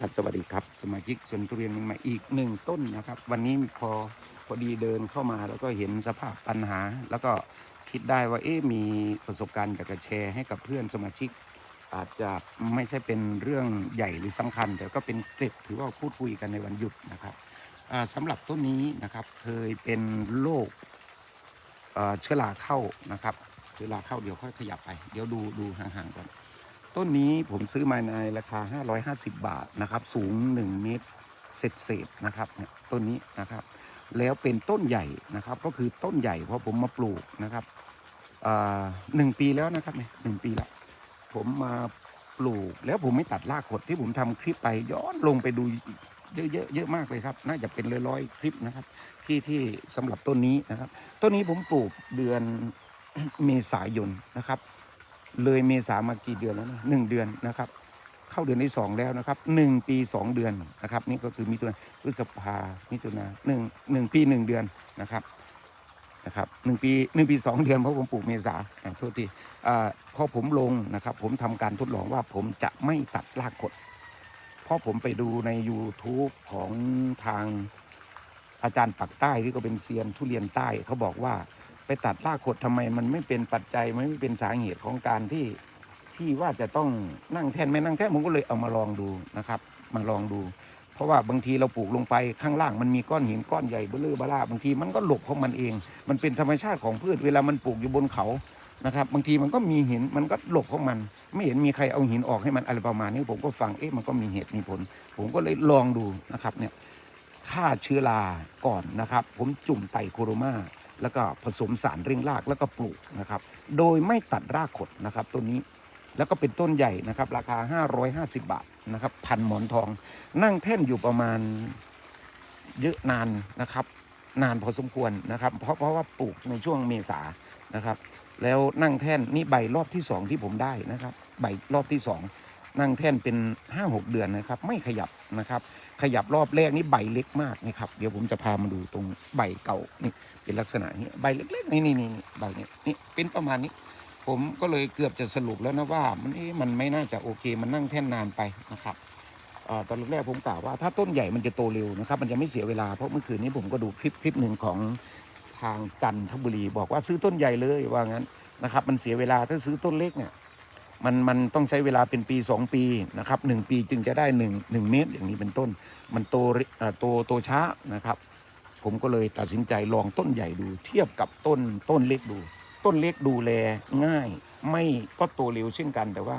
ครับสวัสดีครับ สมาชิกสวนทุเรียนมันมาอีกหนึ่งต้นนะครับ วันนี้พอพอดีเดินเข้ามาแล้วก็เห็นสภาพปัญหา แล้วก็คิดได้ว่าเอ๊ะมีประสบการณ์อยากจะแชร์ให้กับเพื่อนสมาชิก อาจจะไม่ใช่เป็นเรื่องใหญ่หรือสำคัญ แต่ก็เป็นเกร็ดถือว่าพูดคุยกันในวันหยุดนะครับอ่าสำหรับต้นนี้นะครับเคยเป็นโรคเชื้อราเข้านะครับเชื้อราเข้าเดี๋ยวค่อยขยับไป เดี๋ยวดูดูห่างๆก่อน ต้นนี้ผมซื้อมาในราคา 550 บาทนะครับ สูง 1 เมตรเศษๆนะครับเนี่ยต้นนี้นะครับ แล้วเป็นต้นใหญ่นะครับ ก็คือต้นใหญ่เพราะผมมาปลูกนะครับอ่าหนึ่งปีแล้วนะครับเนี่ยหนึ่งปีแล้วผมมาปลูกแล้วผมไม่ตัดรากขดที่ผมทำคลิปไปย้อนลงไปดูเยอะๆเยอะมากเลยครับ น่าจะเป็นร้อยๆคลิปนะครับ ที่ที่สำหรับต้นนี้นะครับ ต้นนี้ผมปลูกเดือนเมษายนนะครับ เลยเมษามากี่เดือนแล้วนะหนึ่งเดือนนะครับ เข้าเดือนที่สองแล้วนะครับหนึ่งปีสองเดือนนะครับ นี่ก็คือมิถุนาพฤษภามิถุนาหนึ่งหนึ่งปีหนึ่งเดือนนะครับนะครับหนึ่งปีหนึ่งปีสองเดือนเพราะผมปลูกเมษาอ่าโทษทีอ่าพอผมลงนะครับ ผมทำการทดลองว่าผมจะไม่ตัดรากขดเพราะผมไปดูใน YouTube ของทางอาจารย์ปักใต้ที่ก็เป็นเซียนทุเรียนใต้เขาบอกว่า ไปตัดรากขดทำไม มันไม่เป็นปัจจัยไม่เป็นสาเหตุของการที่ที่ว่าจะต้องนั่งแท่นไม่นั่งแท่นผมก็เลยเอามาลองดูนะครับ มาลองดู เพราะว่าบางทีเราปลูกลงไปข้างล่างมันมีก้อนหินก้อนใหญ่เบ้อเร่อบ้าร่าบางทีมันก็หลบของมันเอง มันเป็นธรรมชาติของพืชเวลามันปลูกอยู่บนเขานะครับบางทีมันก็มีหินมันก็หลบของมัน ไม่เห็นมีใครเอาหินออกให้มันอะไรประมาณนี้ผมก็ฟังเอ๊ะมันก็มีเหตุมีผล ผมก็เลยลองดูนะครับเนี่ยฆ่าเชื้อราก่อนนะครับ ผมจุ่มไตโคโรมา แล้วก็ผสมสารเร่งรากแล้วก็ปลูกนะครับ โดยไม่ตัดรากขดนะครับต้นนี้แล้วก็เป็นต้นใหญ่นะครับ ราคา 550 บาทนะครับ พันหมอนทอง นั่งแท่นอยู่ประมาณเยอะนานนะครับ นานพอสมควรนะครับ เพราะเพราะว่าปลูกในช่วงเมษานะครับ แล้วนั่งแท่นนี่ใบรอบที่สองที่ผมได้นะครับ ใบรอบที่สอง นั่งแท่นเป็น5-6เดือนนะครับ ไม่ขยับนะครับ ขยับรอบแรกนี่ใบเล็กมากนะครับ เดี๋ยวผมจะพามาดูตรงใบเก่านี่เป็นลักษณะนี้ใบเล็กๆนี่นี่นี่ใบนี้นี่เป็นประมาณนี้ ผมก็เลยเกือบจะสรุปแล้วนะว่ามันเอ๊ะมันไม่น่าจะโอเค มันนั่งแท่นนานไปนะครับอตอนแรกผมกล่าวว่าถ้าต้นใหญ่มันจะโตเร็วนะครับมันจะไม่เสียเวลาเพราะเมื่อคืนนี้ผมก็ดูคลิปคลิปหนึ่งของทางจันทบุรี บอกว่าซื้อต้นใหญ่เลยว่างั้นนะครับ มันเสียเวลาถ้าซื้อต้นเล็กเนี่ย มันมันต้องใช้เวลาเป็นปี 2 ปีนะครับหนึ่งปีจึงจะได้ 1 1 เมตรอย่างนี้เป็นต้น มันโตรเอ่อโตโตช้านะครับ ผมก็เลยตัดสินใจลองต้นใหญ่ดู เทียบกับต้นต้นเล็กดู ต้นเล็กดูแลง่าย ไม่ก็โตเร็วเช่นกันแต่ว่า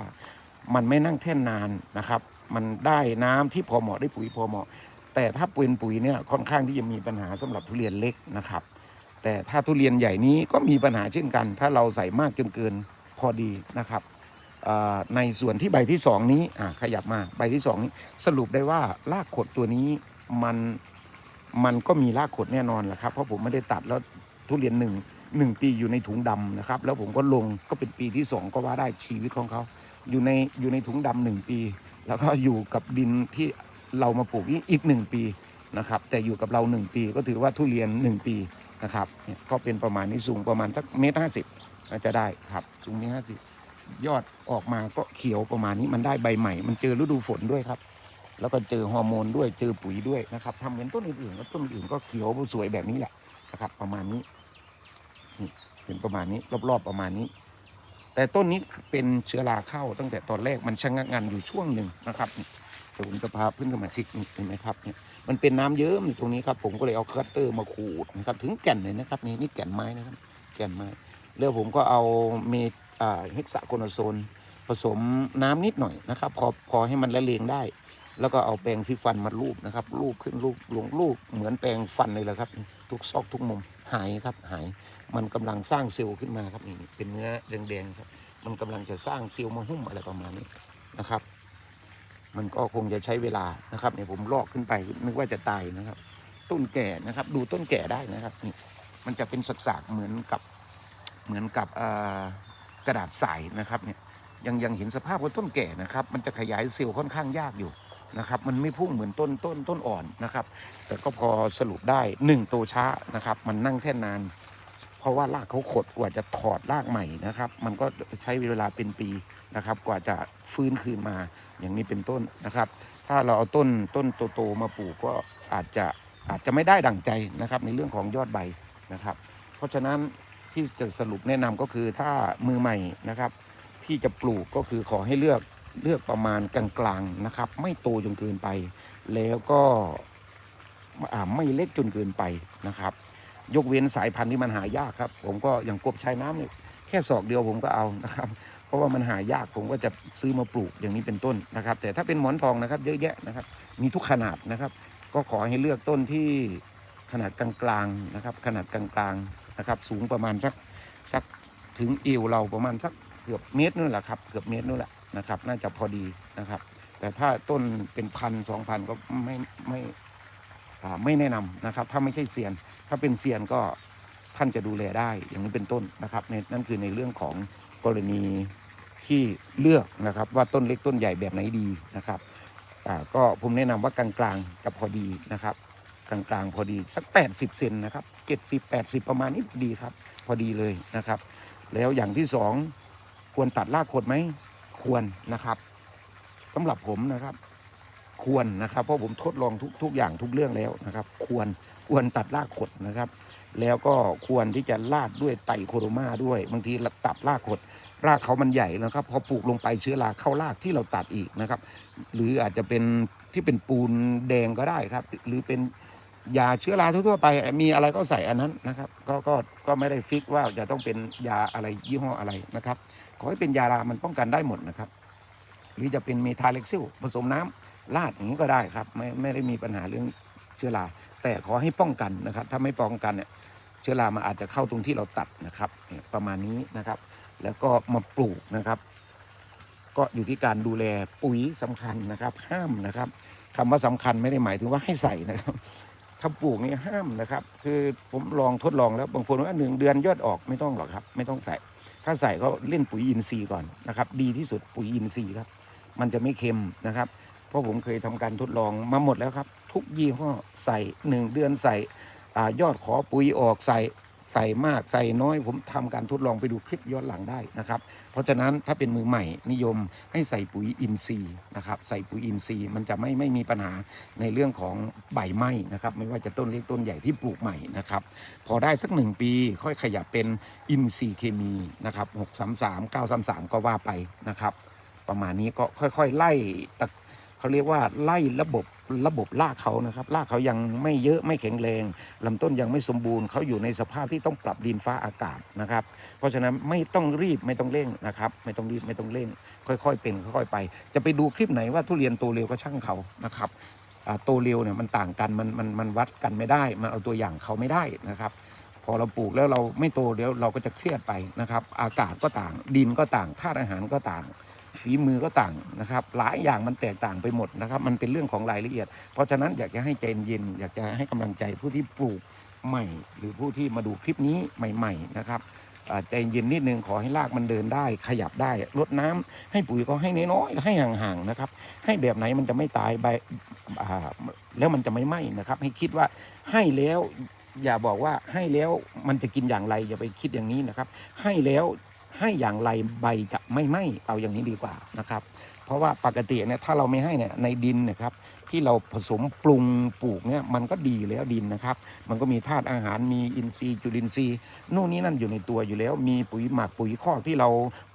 มันไม่นั่งแท่นนานนะครับ มันได้น้ำที่พอเหมาะได้ปุ๋ยพอเหมาะ แต่ถ้าปุ๋ยปุ๋ยเนี่ยค่อนข้างที่จะมีปัญหาสำหรับทุเรียนเล็กนะครับ แต่ถ้าทุเรียนใหญ่นี้ก็มีปัญหาเช่นกัน ถ้าเราใส่มากจนเกินพอดีนะครับ ในส่วนที่ใบที่สองนี้ขยับมาใบที่สองนี้ สรุปได้ว่ารากขดตัวนี้มันมันก็มีรากขดแน่นอนแหละครับ เพราะผมไม่ได้ตัดแล้วทุเรียนหนึ่งหนึ่งปีอยู่ในถุงดำนะครับ แล้วผมก็ลงก็เป็นปีที่สองก็ว่าได้ชีวิตของเขาอยู่ในอยู่ในถุงดำหนึ่งปี แล้วก็อยู่กับดินที่เรามาปลูกนี่อีกหนึ่งปีนะครับ แต่อยู่กับเราหนึ่งปีก็ถือว่าทุเรียนหนึ่งปีนะครับก็เป็นประมาณนี้สูงประมาณสักเมตรห้าสิบจะได้ครับสูงเมตรห้าสิบ ยอดออกมาก็เขียวประมาณนี้มันได้ใบใหม่ มันเจอฤดูฝนด้วยครับ แล้วก็เจอฮอร์โมนด้วยเจอปุ๋ยด้วยนะครับทำเหมือนต้นอื่นๆแล้วต้นอื่นก็เขียวสวยแบบนี้แหละนะครับ ประมาณนี้นี่เป็นประมาณนี้รอบๆประมาณนี้ แต่ต้นนี้เป็นเชื้อราเข้าตั้งแต่ตอนแรกมันชะงักงันอยู่ช่วงหนึ่งนะครับนี่เดี๋ยวผมจะพาเพื่อนสมาชิกนี่เห็นไหมครับเนี่ยมันเป็นน้ำเยิ้มอยู่ตรงนี้ครับผมก็เลยเอาคัตเตอร์มาขูดนะครับถึงแก่นเลยนะครับนี่นี่แก่นไม้นะครับ แก่นไม้แล้วผมก็เอาเม เฮกซาโคนาโซน ผสมน้ำนิดหน่อยนะครับ พอพอให้มันละเลงได้ แล้วก็เอาแปรงซีฟันมาลูบนะครับลูบขึ้นลูบลงลูบเหมือนแปรงฟันเลยแหละครับ ทุกซอกทุกมุมหายครับหายมันกำลังสร้างเซลล์ขึ้นมาครับนี่เป็นเนื้อแดงๆครับมันกำลังจะสร้างเซลล์มาหุ้มอะไรประมาณนี้นะครับ มันก็คงจะใช้เวลานะครับเนี่ยผมลอกขึ้นไปนึกว่าจะตายนะครับ ต้นแก่นะครับ ดูต้นแก่ได้นะครับนี่มันจะเป็นสักๆเหมือนกับเหมือนกับอ่อ กระดาษใสนะครับเนี่ยยังยังเห็นสภาพว่าต้นแก่นะครับ มันจะขยายเซลล์ค่อนข้างยากอยู่นะครับ มันไม่พุ่งเหมือนต้นต้นต้นอ่อนนะครับ แต่ก็พอสรุปได้หนึ่งโตช้านะครับ มันนั่งแท่นนาน เพราะว่ารากเขาขดกว่าจะถอดรากใหม่นะครับ มันก็ใช้เวลาเป็นปีนะครับ กว่าจะฟื้นคืนมาอย่างนี้เป็นต้นนะครับ ถ้าเราเอาต้นต้นโตๆมาปลูกก็อาจจะอาจจะไม่ได้ดั่งใจนะครับ ในเรื่องของยอดใบนะครับ เพราะฉะนั้น ที่จะสรุปแนะนำก็คือถ้ามือใหม่นะครับ ที่จะปลูกก็คือขอให้เลือกเลือกประมาณกลางๆนะครับ ไม่โตจนเกินไป แล้วก็ไม่เล็กจนเกินไปนะครับ ยกเว้นสายพันธุ์ที่มันหายากครับ ผมก็อย่างกบชายน้ำเนี่ยแค่ศอกเดียวผมก็เอานะครับ เพราะว่ามันหายากผมก็จะซื้อมาปลูกอย่างนี้เป็นต้นนะครับ แต่ถ้าเป็นหมอนทองนะครับ เยอะแยะนะครับ มีทุกขนาดนะครับ ก็ขอให้เลือกต้นที่ขนาดกลางๆนะครับ ขนาดกลางๆ นะครับ สูงประมาณสักสักถึงเอวเราประมาณสักเกือบเมตรนู่นแหละครับเกือบเมตรนู่นแหละนะครับ น่าจะพอดีนะครับ แต่ถ้าต้นเป็นพันสองพันก็ไม่ไม่ไม่แนะนำนะครับ ถ้าไม่ใช่เซียน ถ้าเป็นเซียนก็ท่านจะดูแลได้อย่างนี้เป็นต้นนะครับนนั่นคือในเรื่องของกรณีที่เลือกนะครับว่าต้นเล็กต้นใหญ่แบบไหนดีนะครับก็ผมแนะนำว่ากลางๆกับพอดีนะครับ กลางๆ พอดีสัก 80 เซนนะครับ 70 80 ประมาณนี้ดีครับ พอดีเลยนะครับ แล้วอย่างที่สองควรตัดรากขดไหมควรนะครับสำหรับผมนะครับ ควรนะครับ เพราะผมทดลองทุกทุกอย่างทุกเรื่องแล้วนะครับ ควรควรตัดรากขดนะครับ แล้วก็ควรที่จะลาดด้วยไตโคโรมาด้วย บางทีตัดรากขด รากเขามันใหญ่นะครับ พอปลูกลงไปเชื้อราเข้ารากที่เราตัดอีกนะครับ หรืออาจจะเป็นที่เป็นปูนแดงก็ได้ครับ หรือเป็น ยาเชื้อราทั่วๆไปมีอะไรก็ใส่อันนั้นนะครับก็ก็ก็ไม่ได้ฟิกว่าจะต้องเป็นยาอะไรยี่ห้ออะไรนะครับขอให้เป็นยารามันป้องกันได้หมดนะครับ หรือจะเป็นเมทาเล็กซิลผสมน้ำราดอย่างนี้ก็ได้ครับ ไม่ไม่ได้มีปัญหาเรื่องเชื้อราแต่ขอให้ป้องกันนะครับ ถ้าไม่ป้องกันเนี่ยเชื้อรามันอาจจะเข้าตรงที่เราตัดนะครับประมาณนี้นะครับ แล้วก็มาปลูกนะครับ ก็อยู่ที่การดูแลปุ๋ยสำคัญนะครับ ห้ามนะครับคำว่าสำคัญไม่ได้หมายถึงว่าให้ใส่นะครับ ถ้าปลูกนี่ห้ามนะครับ คือผมลองทดลองแล้วบางคนว่าหนึ่งเดือนยอดออกไม่ต้องหรอกครับ ไม่ต้องใส่ ถ้าใส่ก็เล่นปุ๋ยอินทรีย์ก่อนนะครับ ดีที่สุดปุ๋ยอินทรีย์ครับ มันจะไม่เค็มนะครับ เพราะผมเคยทำการทดลองมาหมดแล้วครับ ทุกยี่ห้อใส่หนึ่งเดือนใส่อยอดขอปุ๋ยออกใส่ ใส่มากใส่น้อย ผมทำการทดลองไปดูคลิปย้อนหลังได้นะครับ เพราะฉะนั้นถ้าเป็นมือใหม่นิยมให้ใส่ปุ๋ยอินทรีย์นะครับใส่ปุ๋ยอินทรีย์มันจะไม่ไม่มีปัญหาในเรื่องของใบไหม้นะครับไม่ว่าจะต้นเล็กต้นใหญ่ที่ปลูกใหม่นะครับพอได้สักหนึ่งปีค่อยขยับเป็นอินทรีย์เคมีนะครับหกสามสามเก้าสามสามก็ว่าไปนะครับประมาณนี้ก็ค่อยๆ ไล่ตะ เขาเรียกว่าไล่ระบบระบบรากเขานะครับรากเขายังไม่เยอะไม่แข็งแรงลำต้นยังไม่สมบูรณ์เขาอยู่ในสภาพที่ต้องปรับดินฟ้าอากาศนะครับ เพราะฉะนั้นไม่ต้องรีบไม่ต้องเร่งนะครับ ไม่ต้องรีบไม่ต้องเร่ง ค่อยๆเป็นค่อยๆไป จะไปดูคลิปไหนว่าทุเรียนโตเร็วก็ช่างเขานะครับโตเร็วเนี่ยมันต่างกันมันมันมันวัดกันไม่ได้ มันเอาตัวอย่างเขาไม่ได้นะครับ พอเราปลูกแล้วเราไม่โตเดี๋ยวเราก็จะเครียดไปนะครับ อากาศก็ต่างดินก็ต่างธาตุอาหารก็ต่าง ฝีมือก็ต่างนะครับ หลายอย่างมันแตกต่างไปหมดนะครับ มันเป็นเรื่องของรายละเอียด เพราะฉะนั้นอยากจะให้ใจเย็น อยากจะให้กำลังใจผู้ที่ปลูกใหม่ หรือผู้ที่มาดูคลิปนี้ใหม่ ๆ นะครับใจเย็นนิดนึงขอให้รากมันเดินได้ ขยับได้ลดน้ำให้ปุ๋ยก็ให้น้อยๆให้ห่างๆนะครับ ให้แบบไหนมันจะไม่ตายใบแล้วมันจะไม่ไหม้นะครับ ให้คิดว่าให้แล้วอย่าบอกว่าให้แล้วมันจะกินอย่างไรอย่าไปคิดอย่างนี้นะครับ ให้แล้ว ให้อย่างไรใบจะไม่ไหม้เอาอย่างนี้ดีกว่านะครับ เพราะว่าปกติเนี่ยถ้าเราไม่ให้เนี่ยในดินนะครับ ที่เราผสมปรุงปลูกเนี่ยมันก็ดีแล้วดินนะครับ มันก็มีธาตุอาหารมีอินทรีย์จุลินทรีย์นู่นนี่นั่นอยู่ในตัวอยู่แล้ว มีปุ๋ยหมักปุ๋ยคอกที่เรา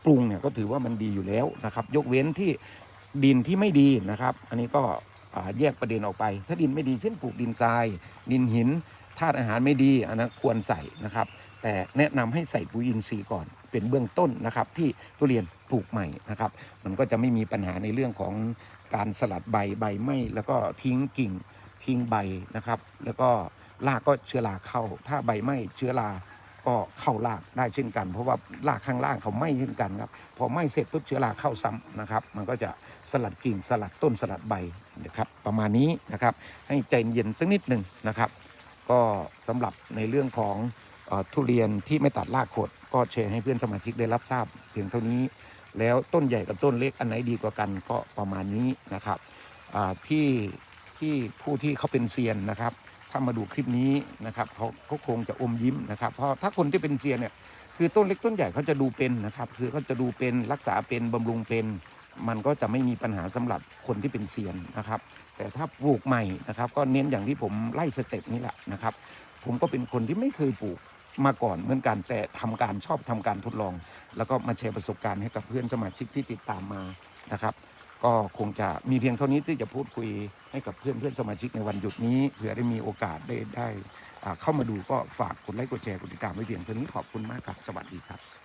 ปรุงเนี่ยก็ถือว่ามันดีอยู่แล้วนะครับ ยกเว้นที่ดินที่ไม่ดีนะครับ อันนี้ก็แยกประเด็นออกไป ถ้าดินไม่ดีเช่นปลูกดินทราย ดินหินธาตุอาหารไม่ดีอันนั้นควรใส่นะครับ แต่แนะนำให้ใส่ปุ๋ยอินทรีย์ก่อนเป็นเบื้องต้นนะครับ ที่ทุเรียนปลูกใหม่นะครับ มันก็จะไม่มีปัญหาในเรื่องของการสลัดใบใบไหม้แล้วก็ทิ้งกิ่งทิ้งใบนะครับ แล้วก็รากก็เชื้อราเข้า ถ้าใบไหม้เชื้อราก็เข้ารากได้เช่นกัน เพราะว่ารากข้างล่างเขาไหม้เช่นกันครับพอไหม้เสร็จปุ๊บเชื้อราเข้าซ้ำนะครับ มันก็จะสลัดกิ่งสลัดต้นสลัดใบนะครับ ประมาณนี้นะครับ ให้ใจเย็นสักนิดหนึ่งนะครับ ก็สำหรับในเรื่องของ ทุเรียนที่ไม่ตัดรากขด ก็แชร์ให้เพื่อนสมาชิกได้รับทราบเพียงเท่านี้ แล้วต้นใหญ่กับต้นเล็กอันไหนดีกว่ากันก็ประมาณนี้นะครับที่ที่ผู้ที่เขาเป็นเซียนนะครับถ้ามาดูคลิปนี้นะครับเขาเขาคงจะอมยิ้มนะครับ เพราะถ้าคนที่เป็นเซียนเนี่ยคือต้นเล็กต้นใหญ่เขาจะดูเป็นนะครับ คือเขาจะดูเป็นรักษาเป็นบำรุงเป็น มันก็จะไม่มีปัญหาสำหรับคนที่เป็นเซียนนะครับ แต่ถ้าปลูกใหม่นะครับ ก็เน้นอย่างที่ผมไล่สเต็ปนี้แหละนะครับ ผมก็เป็นคนที่ไม่เคยปลูก มาก่อนเหมือนกันแต่ทำการชอบทำการทดลอง แล้วก็มาแชร์ประสบการณ์ให้กับเพื่อนสมาชิกที่ติดตามมานะครับก็คงจะมีเพียงเท่านี้ที่จะพูดคุยให้กับเพื่อนเพื่อนสมาชิกในวันหยุดนี้เผื่อได้มีโอกาสได้ได้เข้ามาดูก็ฝากกดไลค์กดแชร์กดติดตามไว้เพียงเท่านี้ขอบคุณมากครับ สวัสดีครับ